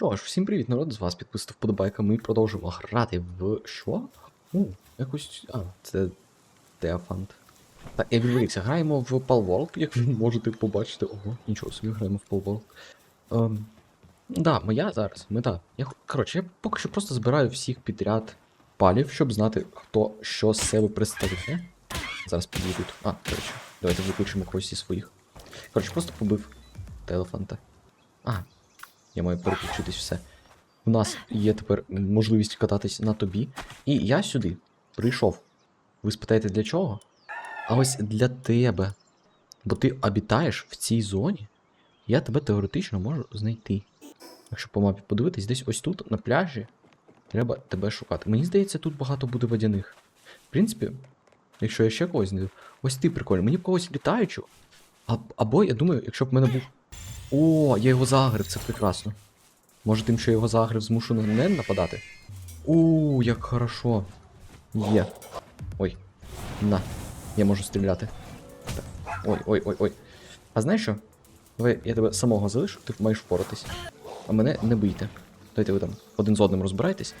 Що ж, всім привіт, народ, з вас підписав вподобайка. Ми продовжуємо грати в що? У, якось. А, це Теофант. Так, я відволікся. Граємо в Palworld, як ви можете побачити. Ого, нічого собі граємо в Palworld. Ем, да, моя зараз, мета. Я, коротше, я поки що просто збираю всіх підряд палів, щоб знати, хто що з себе представляє. Зараз підійдуть. А, речі, давайте викличемо когось зі своїх. Коротше, просто побив Телефанта. А, я маю переключитись все. У нас є тепер можливість кататись на тобі. І я сюди прийшов. Ви спитаєте для чого? А ось для тебе. Бо ти обітаєш в цій зоні, я тебе теоретично можу знайти. Якщо по мапі подивитись, десь ось тут, на пляжі, треба тебе шукати. Мені здається, тут багато буде водяних. В принципі, якщо я ще когось знайду. Ось ти прикольно. Мені б когось літаючу. Або, я думаю, якщо б в мене був. О, я його загрив, це прекрасно. Може тим, що я його загрив, змушу на не нападати? У, як хорошо. Є. Ой. На. Я можу стріляти. Так. Ой, ой, ой, ой. А знаєш що? Давай я тебе самого залишу, ти маєш впоратись. А мене не бийте. Дайте ви там один з одним розбирайтесь.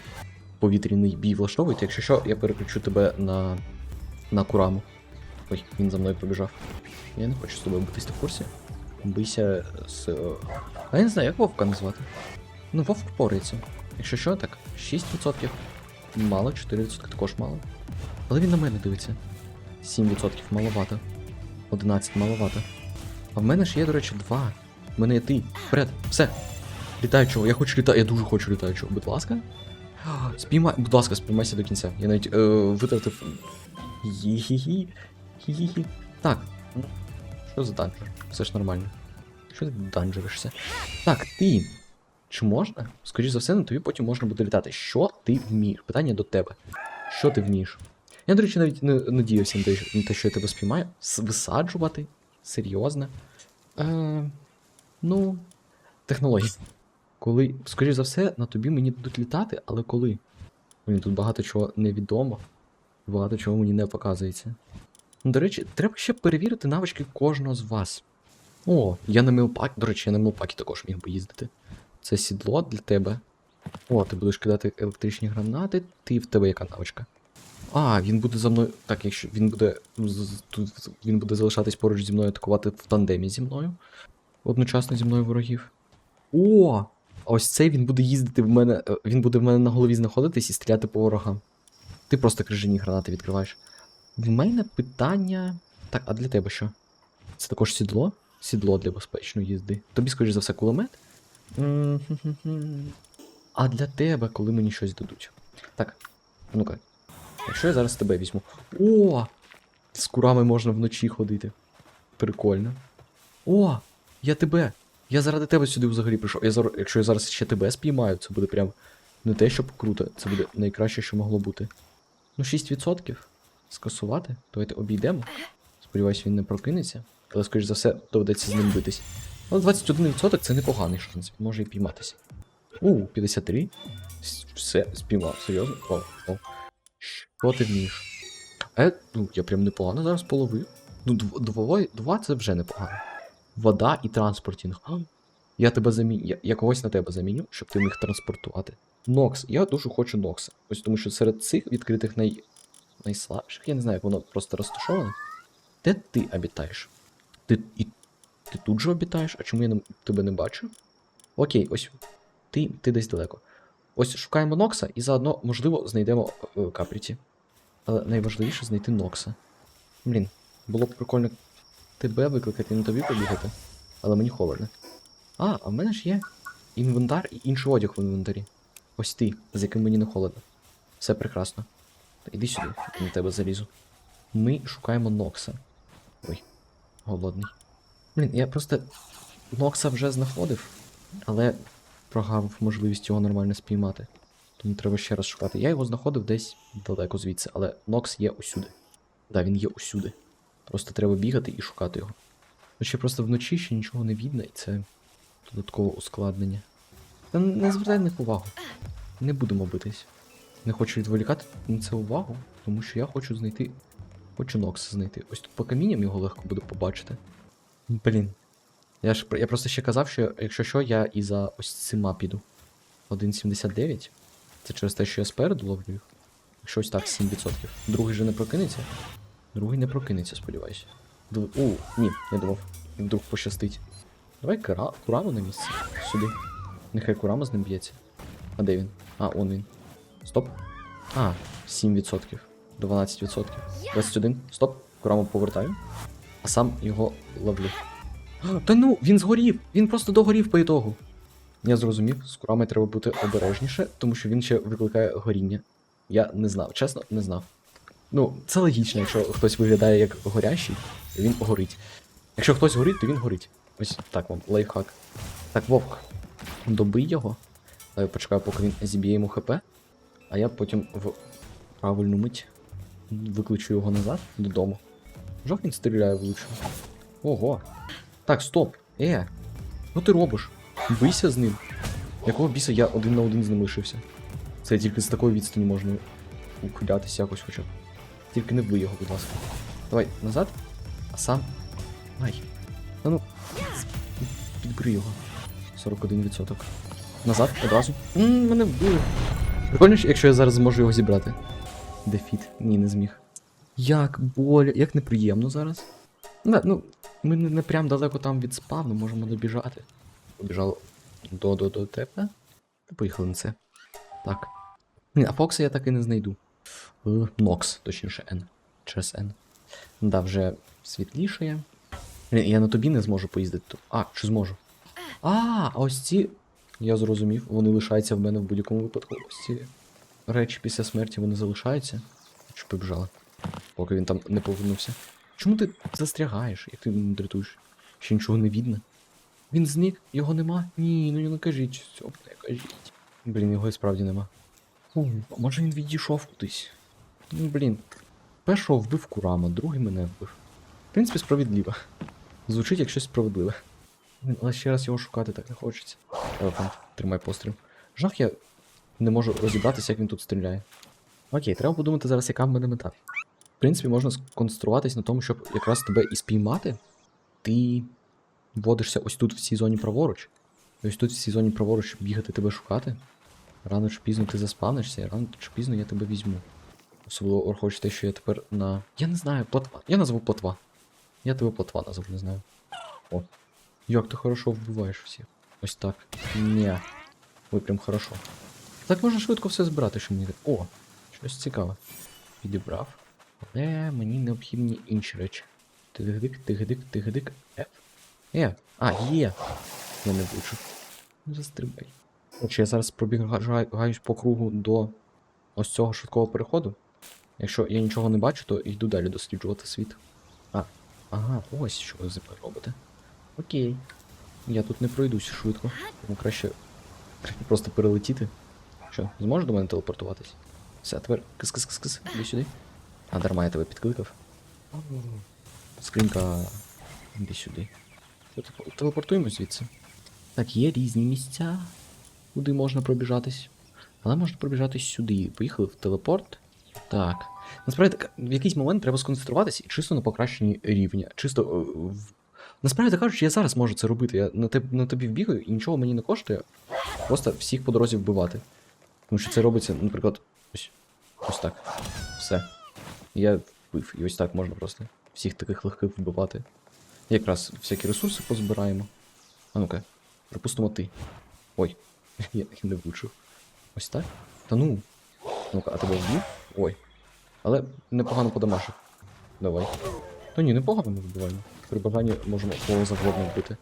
Повітряний бій влаштовуйте. Якщо що, я переключу тебе на. на кураму. Ой, він за мною побіжав. Я не хочу з тобою битись ти в курсі. Бийся з. е, А я не знаю, як Вовка назвати. Ну, Вовк впорається. Якщо що, так, 6% мало, 4% також мало. Але він на мене дивиться. 7% маловато. 11 маловато. А в мене ж є, до речі, 2. В мене є ти. Вперед, все. Літаючого, я хочу літати, я дуже хочу літаючого. Будь ласка. Спіймай, будь ласка, спіймайся до кінця. Я навіть е, витратив. Хі-хі-хі. Хі-хі-хі. Так. Що за данжер? Все ж нормально. Що ти данжеришся? Так, ти. Чи можна? Скоріше за все, на тобі потім можна буде літати. Що ти вмієш? Питання до тебе. Що ти вмієш? Я, до речі, навіть не надіявся на те, що я тебе спіймаю. Висаджувати? Серйозно? Е, ну, технології. Коли, скоріш за все, на тобі мені будуть літати, але коли? Мені тут багато чого невідомо, багато чого мені не показується. Ну, До речі, треба ще перевірити навички кожного з вас. О, я на мілпакі. До речі, я на мілпакі також міг би їздити. Це сідло для тебе. О, ти будеш кидати електричні гранати, ти в тебе яка навичка? А, він буде за мною. Так, якщо він буде. Тут він буде залишатись поруч зі мною атакувати в тандемі зі мною. Одночасно зі мною ворогів. О! А ось цей він буде їздити в мене. е, Він буде в мене на голові знаходитись і стріляти по ворогам. Ти просто крижані гранати відкриваєш. В мене питання. Так, а для тебе що? Це також сідло? Сідло для безпечної їзди. Тобі, скоріш за все, кулемет? А для тебе, коли мені щось дадуть. Так, ну-ка. Якщо я зараз тебе візьму. О! З курами можна вночі ходити. Прикольно. О! Я тебе! Я заради тебе сюди взагалі прийшов. Я зараз, якщо я зараз ще тебе спіймаю, це буде прям не те, щоб круто, це буде найкраще, що могло бути. Ну, 6% скасувати. Давайте обійдемо. Сподіваюсь, він не прокинеться. Але, скоріш за все, доведеться з ним битись. Але 21% це непоганий шанс, може і пійматися. У, 53. Все, спіймав, серйозно? О, о. Що ти вмієш? Е, ну, я прям непогано зараз половив. Ну, дв- два це вже непогано. Вода і транспортінг. А, Я тебе заміню. Я, я когось на тебе заміню, щоб ти міг транспортувати. Нокс. Я дуже хочу Нокса. Ось тому що серед цих відкритих най... найслабших, я не знаю, як воно просто розташоване. Де ти обітаєш? Ти і ти тут же обітаєш? А чому я не, тебе не бачу? Окей, ось ти, ти десь далеко. Ось шукаємо Нокса і заодно, можливо, знайдемо е, Капріті. Але найважливіше знайти Нокса. Блін, було б прикольно тебе викликати на тобі побігати. Але мені холодно. А, а в мене ж є інвентар і інший одяг в інвентарі. Ось ти, з яким мені не холодно. Все прекрасно. Та Іди сюди, на тебе залізу. Ми шукаємо Нокса. Ой, голодний. Блін, я просто Нокса вже знаходив, але прогавив можливість його нормально спіймати. Тому треба ще раз шукати. Я його знаходив десь далеко звідси, але Нокс є усюди. Да, він є усюди. Просто треба бігати і шукати його. Ще просто вночі ще нічого не видно, і це додаткове ускладнення. Та не звертай на них увагу. Не будемо битись. Не хочу відволікати на це увагу, тому що я хочу знайти. Хочу Нокса знайти. Ось тут по камінням його легко буде побачити. Блін. Я ж я просто ще казав, що якщо що, я і за ось цима піду. 1,79. Це через те, що я спереду ловлю їх. Якщо ось так, 7%. Другий же не прокинеться. Другий не прокинеться, сподіваюся. Див- У, ні, я думав. І вдруг пощастить. Давай кара... Кураму на місце. Сюди. Нехай Курама з ним б'ється. А де він? А, он він. Стоп. А, 7%. 12%. 21. Стоп. Кураму повертаю. А сам його ловлю. Та ну, він згорів! Він просто догорів по ітогу. Я зрозумів, з курами треба бути обережніше, тому що він ще викликає горіння. Я не знав, чесно, не знав. Ну, це логічно, якщо хтось виглядає як горящий, він горить. Якщо хтось горить, то він горить. Ось так вам, лайфхак. Так, вовк, добий його. Я почекаю, поки він зіб'є йому хп, а я потім в правильну мить викличу його назад додому. Жах він стріляє влучно. Ого. Так, стоп. Е, ну ти робиш? Бийся з ним. Якого біса я один на один з ним лишився? Це тільки з такої відстані можна ухилятися якось хоча б. Тільки не вбий його, будь ласка. Давай, назад. А сам. Ай. Та ну. Підбери його. 41%. Назад, одразу. Ммм, мене вбили. Прикольно, якщо я зараз зможу його зібрати. Дефіт. Ні, не зміг. Як боля, як неприємно зараз. Не, ну, ми не, не прям далеко там від спавну, можемо добіжати. Побіжало до до до тебе. Поїхали на це. Так. А Фокса я так і не знайду. Е, Нокс, точніше, N. Через N. Да, вже світлішає. Я на тобі не зможу поїздити. А, чи зможу? А, а ось ці. Я зрозумів, вони лишаються в мене в будь-якому випадку. Ось ці речі після смерті вони залишаються. Щоб побіжали. Поки він там не повернувся. Чому ти застрягаєш, як ти мене дратуєш? Ще нічого не видно. Він зник, його нема? Ні, ну не кажіть цього, не кажіть. Блін, його і справді нема. Фу, а може він відійшов кудись? Ну, блін. Першого вбив Курама, другий мене вбив. В принципі, справедливо. Звучить як щось справедливе. Але ще раз його шукати так не хочеться. Елефант, тримай постріл. Жах, я не можу розібратися, як він тут стріляє. Окей, треба подумати зараз, яка в мене мета. В принципі, можна сконцентруватись на тому, щоб якраз тебе і спіймати. Ти вводишся ось тут в цій зоні праворуч. І ось тут в цій зоні праворуч бігати тебе шукати. Рано чи пізно ти заспавнишся, і рано чи пізно я тебе візьму. Особливо орхоч те, що я тепер на. Я не знаю, платва. Я назву платва. Я тебе платва назву, не знаю. О. Як ти хорошо вбиваєш всіх. Ось так. Ні. Ви прям хорошо. Так можна швидко все збирати, що мені. О, щось цікаве. Підібрав. Але мені необхідні інші речі. Тигдик, тигдик, тигдик, F. Е, а, є. Я не влучив. Ну, Застрибай. Отже, я зараз пробігаюсь по кругу до ось цього швидкого переходу. Якщо я нічого не бачу, то йду далі досліджувати світ. А, ага, ось що ви робите. Окей. Я тут не пройдусь швидко. Тому краще, просто перелетіти. Що, зможеш до мене телепортуватись? Все, тепер кис-кис-кис-кис, іди сюди. А дарма я тебе підкликав. Скринька. Іди сюди. Що, тепо- Телепортуємо звідси. Так, є різні місця, куди можна пробіжатись. Але можна пробіжатись сюди. Поїхали в телепорт. Так. Насправді, в якийсь момент треба сконцентруватися і чисто на покращенні рівня. Чисто. е, в... Насправді кажучи, я зараз можу це робити. Я на, теб, на тобі вбігаю і нічого мені не коштує. Просто всіх по дорозі вбивати. Тому що це робиться, наприклад, ось. Ось так. Все. Я вбив. І ось так можна просто всіх таких легких вбивати. Якраз всякі ресурси позбираємо. А ну-ка, припустимо ти. Ой, я не влучив. Ось так? Та ну. Ну-ка, а тебе вбив? Ой. Але непогано подамашив. Давай. Та ні, непогано ми вбиваємо. При бажанні можемо кого завгодно вбити.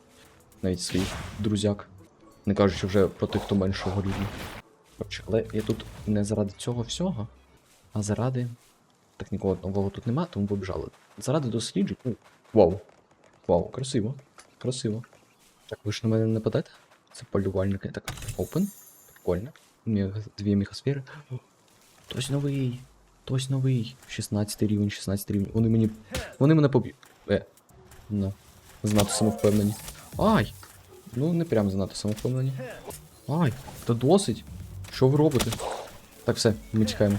Навіть своїх друзяк. Не кажучи вже про тих, хто меншого рівня. Але я тут не заради цього всього, а заради. Так нікого нового тут нема, тому побіжали. Заради досліджень. Ну, вау. Вау, красиво. Красиво. Так, ви ж на мене не нападете? Це полювальники. Так, open. Прикольно. Дві мегасфери. Тось новий. Тось новий. 16 рівень, 16 рівень. Вони мені. Вони мене поб'ють. Е. Ну. Занадто самовпевнені. Ай! Ну, не прям занадто самовпевнені. Ай, та досить. Що ви робите? Так, все, ми тікаємо.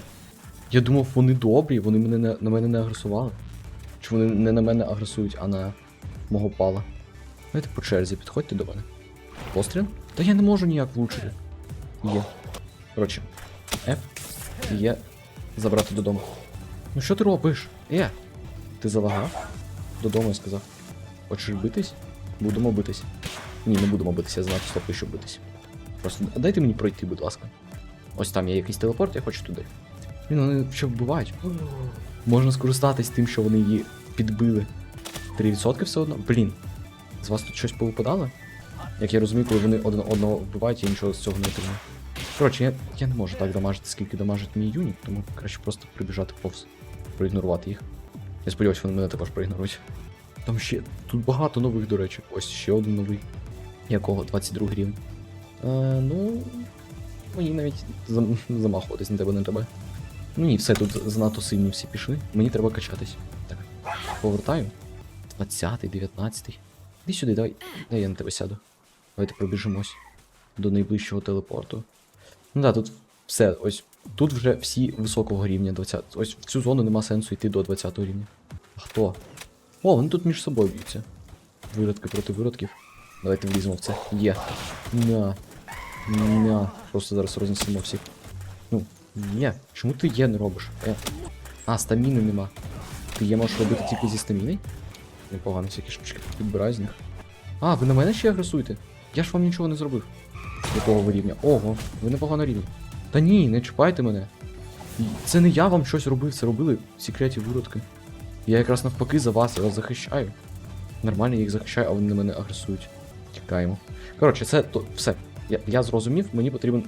Я думав, вони добрі, вони мене не, на мене не агресували. Чи вони не на мене агресують, а на мого пала. Давайте по черзі, підходьте до мене. Постріл? Та я не можу ніяк влучити. Є. Коротше. F. Є. Забрати додому. Ну що ти робиш? Е! Ти залагав? Додому я сказав. Хочеш битись? Будемо битись. Ні, не будемо битися, я знаю, стопи, щоб битись. Просто дайте мені пройти, будь ласка. Ось там є якийсь телепорт, я хочу туди. Блін, вони що вбивають? Можна скористатись тим, що вони її підбили. 3% все одно? Блін. З вас тут щось повипадало? Як я розумію, коли вони один одного вбивають, я нічого з цього не отримую. Коротше, я, я не можу так дамажити, скільки дамажить мій юніт, тому краще просто прибіжати повз, проігнорувати їх. Я сподіваюся, вони мене також проігнорують. Там ще тут багато нових, до речі. Ось ще один новий. Якого? 22 рівень. Е, ну. Мені навіть зам... замахуватись на тебе не треба. Ну ні, все тут занадто сильні всі пішли. Мені треба качатись. Так. Повертаю. 20-й, 19-й. Іди сюди, давай. Дай я на тебе сяду. Давайте пробіжимось до найближчого телепорту. Ну так, тут все, ось тут вже всі високого рівня 20. Ось в цю зону нема сенсу йти до 20 рівня. Хто? О, вони тут між собою б'ються. Виродки проти виродків. Давайте вліземо в це. Є. На. На. Просто зараз рознесемо всіх. Ну, є. Чому ти є не робиш? Е. А, стаміни нема. Ти є можеш робити тільки зі стаміни? Непогано всякі штучки підбираю з них. А, ви на мене ще агресуєте? Я ж вам нічого не зробив. Якого ви рівня? Ого, ви непогано рівні. Та ні, не чіпайте мене. Це не я вам щось робив, це робили секреті виродки. Я якраз навпаки за вас, вас захищаю. Нормально я їх захищаю, а вони на мене агресують. Тікаємо. Коротше, це то, все. Я, я зрозумів, мені потрібен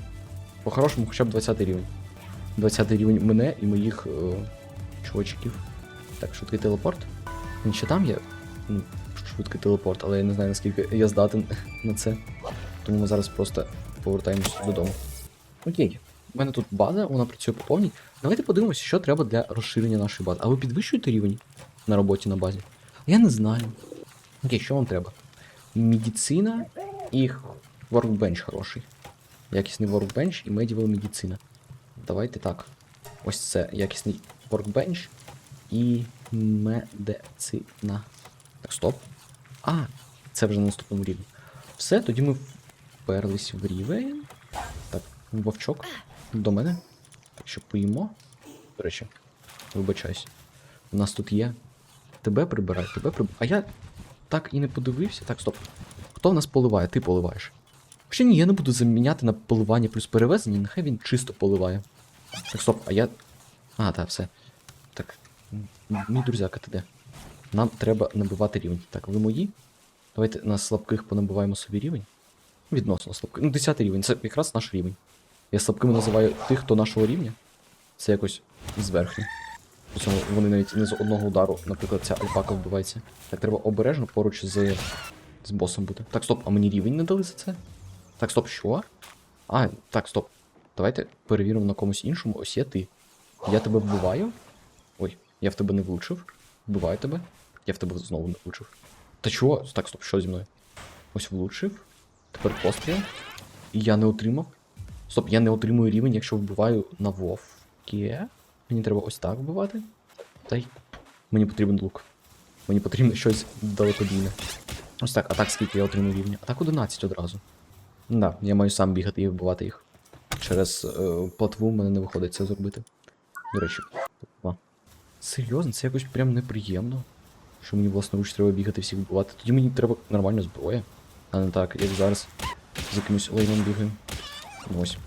по-хорошому хоча б 20 рівень. 20 рівень мене і моїх е, чувачків. Так, швидкий телепорт. Він ще там є? Ну, швидкий телепорт, але я не знаю наскільки я здатен на це. Тому ми зараз просто повертаємося додому. Окей. У мене тут база, вона працює по повній. Давайте подивимося, що треба для розширення нашої бази. А ви підвищуєте рівень на роботі на базі? Я не знаю. Окей, що вам треба? Медицина і workbench хороший. Якісний workbench і medieval медицина. Давайте так. Ось це якісний workbench і медицина. Так, стоп. А, це вже на наступному рівні. Все, тоді ми вперлись в рівень. Так, вовчок. До мене. Так що поїмо. До речі, вибачайся. У нас тут є. Тебе прибирай, тебе прибирай. А я так і не подивився. Так, стоп. Хто в нас поливає? Ти поливаєш. Ще ні, я не буду заміняти на поливання плюс перевезення, нехай він чисто поливає. Так, стоп, а я. А, так, все. Так. Мій друзяка, ти де? Нам треба набивати рівень. Так, ви мої? Давайте на слабких понабиваємо собі рівень. Відносно слабких. Ну, 10 рівень, це якраз наш рівень. Я слабкими називаю тих, хто нашого рівня. Це якось зверху. Причому вони навіть не з одного удару, наприклад, ця альпака вбивається. Так треба обережно поруч з, з босом бути. Так, стоп, а мені рівень не дали за це? Так, стоп, що? А, так, стоп. Давайте перевіримо на комусь іншому. Ось є ти. Я тебе вбиваю. Ой, я в тебе не влучив. Вбиваю тебе. Я в тебе знову не влучив. Та чого? Так, стоп, що зі мною? Ось влучив. Тепер постріл. І я не отримав. Стоп, я не отримую рівень, якщо вбиваю на вовки. Мені треба ось так вбивати. Та. Мені потрібен лук. Мені потрібно щось далекобійне. Ось так, а так скільки я отримую рівня? А так 11 одразу. Да, я маю сам бігати і вбивати їх. Через е, платву в мене не виходить це зробити. До речі. Опа. Серйозно, це якось прям неприємно. Що мені власноруч треба бігати всіх вбивати. Тоді мені треба нормальна зброя. А не так, як зараз. З якимось лейном бігаю. Ось.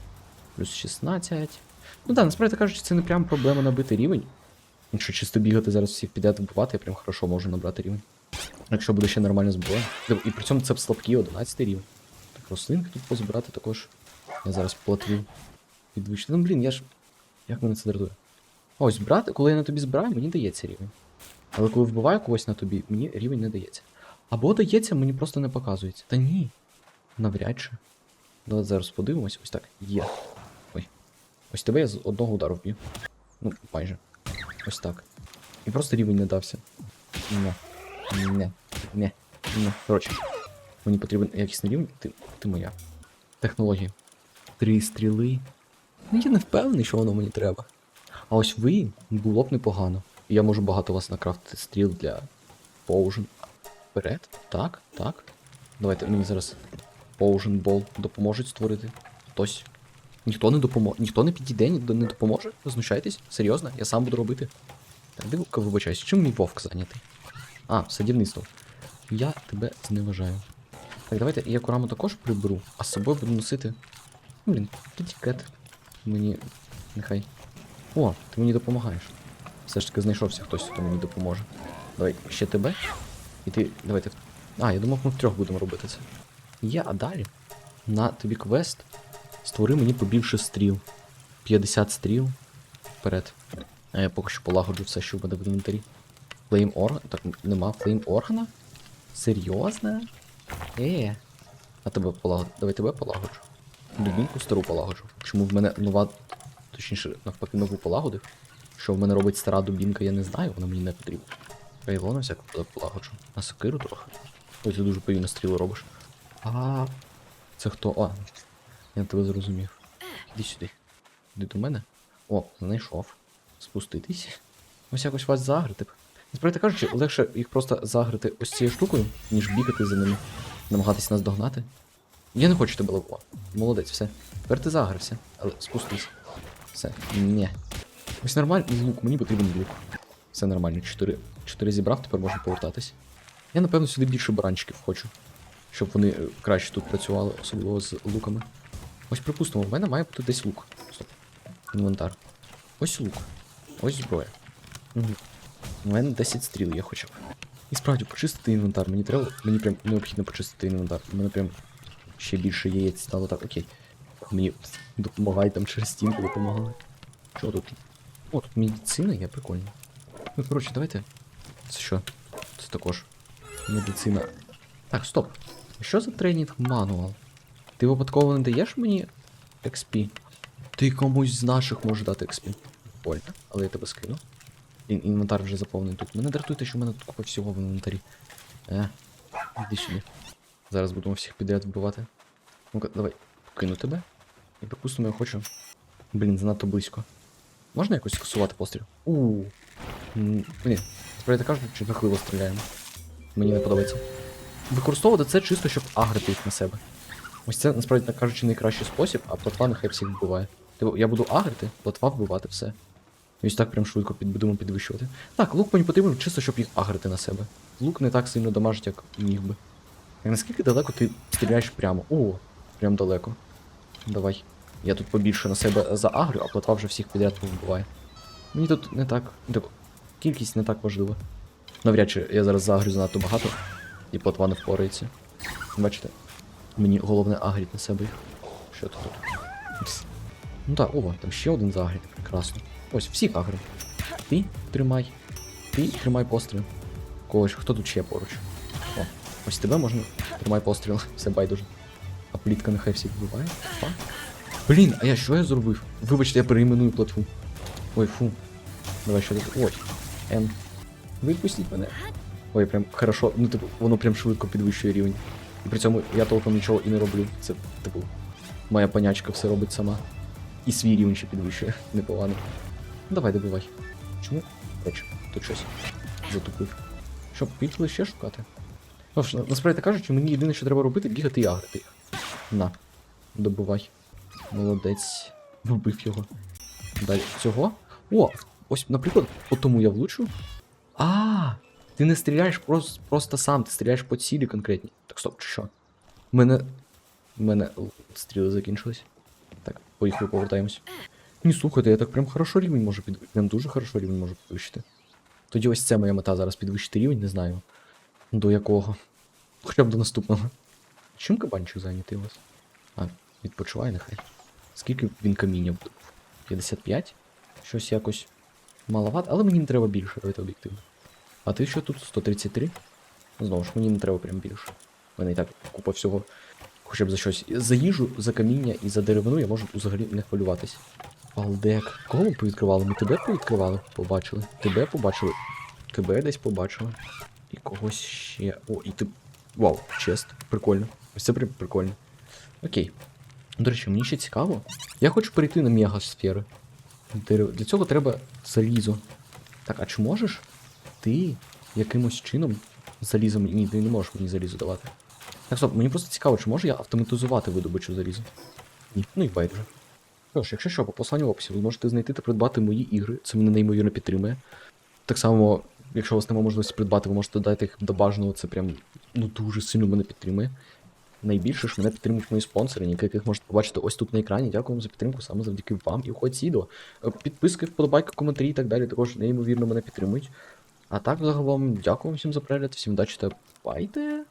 Плюс 16. Ну так, насправді кажучи, це не прям проблема набити рівень. Якщо чисто бігати зараз всіх підряд вбивати, я прям хорошо можу набрати рівень. Якщо буде ще нормальна зброя. І при цьому це слабкі 11 рівень. Так, рослинки тут позбирати також. Я зараз платву підвищити. Ну блін, я ж. Як мене це дратує? Ось, брати, коли я на тобі збираю, мені дається рівень. Але коли вбиваю когось на тобі, мені рівень не дається. Або дається, мені просто не показується. Та ні. Навряд чи. Давайте зараз подивимось. Ось так. Є. Ой. Ось тебе я з одного удару вб'ю. Ну, майже. Ось так. І просто рівень не дався. Не. Не. Не. Не. Коротше. Мені потрібен якісний рівень, ти, ти моя. Технології. Три стріли. Ну я не впевнений, що воно мені треба. А ось ви було б непогано. Я можу багато вас накрафтити стріл для поужин. Вперед. Так, так. Давайте мені зараз Potion Ball допоможуть створити. Хтось. Ніхто не допоможе. Ніхто не підійде, ні не допоможе? Ви знущаєтесь? Серйозно? Я сам буду робити. Так, дивка, вибачаюсь, чим мій вовк зайнятий? А, садівництво. Я тебе зневажаю. Так, давайте я кураму також приберу, а з собою буду носити. Ну, Блін, кетикет. Мені. Нехай. О, ти мені допомагаєш. Все ж таки знайшовся хтось, хто мені допоможе. Давай ще тебе. І ти. Давайте. А, я думав, ми втрьох будемо робити це. Я, а далі. На тобі квест. Створи мені побільше стріл. 50 стріл. Вперед. А я поки що полагоджу все, що буде в інвентарі. Флейм орган. Так, нема флейм органа? Серйозно? Е. А тебе полагоджу. Давай тебе полагоджу. Дубінку стару полагоджу. Чому в мене нова. Точніше, навпаки, нову полагодив. Що в мене робить стара дубінка, я не знаю, вона мені не потрібна. Рейвона всяку полагоджу. А сокиру трохи. Ой, ти дуже повільно стріли робиш. А. Це хто? А. Я тебе зрозумів. Іди сюди. Іди до мене. О, знайшов. Спуститись. Ось якось вас загрити. Насправді кажучи, легше їх просто загрити ось цією штукою, ніж бігати за ними, намагатись нас догнати. Я не хочу тебе ловити. Молодець, все. Тепер ти загрився, але спустись. Все. Ні. Ось нормально лук, мені потрібен лук. Все нормально. Чотири, чотири зібрав, тепер можна повертатись. Я, напевно, сюди більше баранчиків хочу. Щоб вони е, краще тут працювали, особливо з луками. Ось припустимо, в мене має бути десь лук. Стоп. Інвентар. Ось лук. Ось зброя. Угу. У мене 10 стріл є хоча б. І справді, почистити інвентар. Мені треба. Мені прям необхідно почистити інвентар. У мене прям ще більше яєць стало так, окей. Мені допомагай там через стінку допомагали. Що тут? О, тут медицина є, прикольно. Ну, коротше, давайте. Це що? Це також. Медицина. Так, стоп. Що за тренінг мануал? Ти випадково не даєш мені XP? Ти комусь з наших можеш дати XP. Прикольно, але я тебе скину. Ін- інвентар вже заповнений тут. Мене дратує те, що в мене тут купа всього в інвентарі. Е, іди сюди. Зараз будемо всіх підряд вбивати. Ну-ка, давай, кину тебе. І припустимо, я хочу. Блін, занадто близько. Можна якось скасувати постріл? У. М, Блін, справді кажуть, чи жахливо стріляємо. Мені не подобається. Використовувати це чисто, щоб агрити їх на себе. Ось це, насправді так кажучи, найкращий спосіб, а платва нехай всіх вбиває. Типу, я буду агрити, платва вбивати все. Ось так прям швидко під, будемо підвищувати. Так, лук мені потрібен чисто, щоб їх агрити на себе. Лук не так сильно дамажить, як міг би. Так наскільки далеко ти стріляєш прямо? О, прям далеко. Давай. Я тут побільше на себе заагрю, а платва вже всіх підряд повбиває. Мені тут не так. Так, кількість не так важлива. Навряд чи я зараз заагрю занадто багато, і платва не впорається. Бачите? Мені головне агріть на себе. Що тут? Ну так, о, там ще один загріт. Прекрасно. Ось, всіх агрим. Ти тримай. Ти тримай постріл. Когось, хто тут ще поруч? О, ось тебе можна. Тримай постріл, все байдуже. А плітка нехай всіх вбиває. Фа. Блін, а я що я зробив? Вибачте, я переіменую платву. Ой, фу. Давай що тут. Ой. Н. Випустіть мене. Ой, прям хорошо. Ну, типу, воно прям швидко підвищує рівень. І при цьому я толком нічого і не роблю. Це, типу, моя панячка все робить сама. І свій рівень ще підвищує. Непогано. Ну, Давай, добивай. Чому? Коротше, тут щось затупив. Що, поїхали ще шукати? Ну, ж, на- насправді кажучи, мені єдине, що треба робити, бігати і агрити. На. Добивай. Молодець. Вбив його. Далі. Цього? О! Ось, наприклад, по тому я влучу. А, ти не стріляєш просто, просто сам, ти стріляєш по цілі конкретні. Так, стоп, чи що? У мене. У мене стріли закінчились. Так, поїхали, повертаємось. Ні, слухайте, я так прям хорошо рівень можу підвищити. Прям дуже хорошо рівень можу підвищити. Тоді ось це моя мета зараз підвищити рівень, не знаю. До якого. Хоча б до наступного. Чим кабанчик зайнятий у вас? А, відпочивай нехай. Скільки він каміння буде? 55? Щось якось маловато, але мені не треба більше, давайте об'єктивно. А ти що тут? 133? Знову ж, мені не треба прям більше. У мене і так купа всього. Хоча б за щось. За їжу, за каміння і за деревину я можу взагалі не хвилюватись. Балдек. Кого ми повідкривали? Ми тебе повідкривали? Побачили. Тебе побачили. Тебе десь побачили. І когось ще. О, і ти. Вау, чест. Прикольно. Ось це прям прикольно. Окей. До речі, мені ще цікаво. Я хочу перейти на мегасфери. Для цього треба залізо. Так, а чи можеш ти якимось чином залізо мені. Ні, ти не можеш мені залізо давати. Так, стоп, мені просто цікаво, чи можу я автоматизувати видобичу заліза? Ні, ну і байдуже. Тож, якщо що, по посланню в описі ви можете знайти та придбати мої ігри, це мене неймовірно підтримує. Так само, якщо у вас немає можливості придбати, ви можете додати їх до бажаного, це прям ну дуже сильно мене підтримує. Найбільше ж мене підтримують мої спонсори, яких можете побачити ось тут на екрані. Дякую вам за підтримку, саме завдяки вам і уходь відео. Підписки, вподобайки, коментарі і так далі також неймовірно мене підтримують. А так, загалом, дякую всім за перегляд, всім удачі та байте!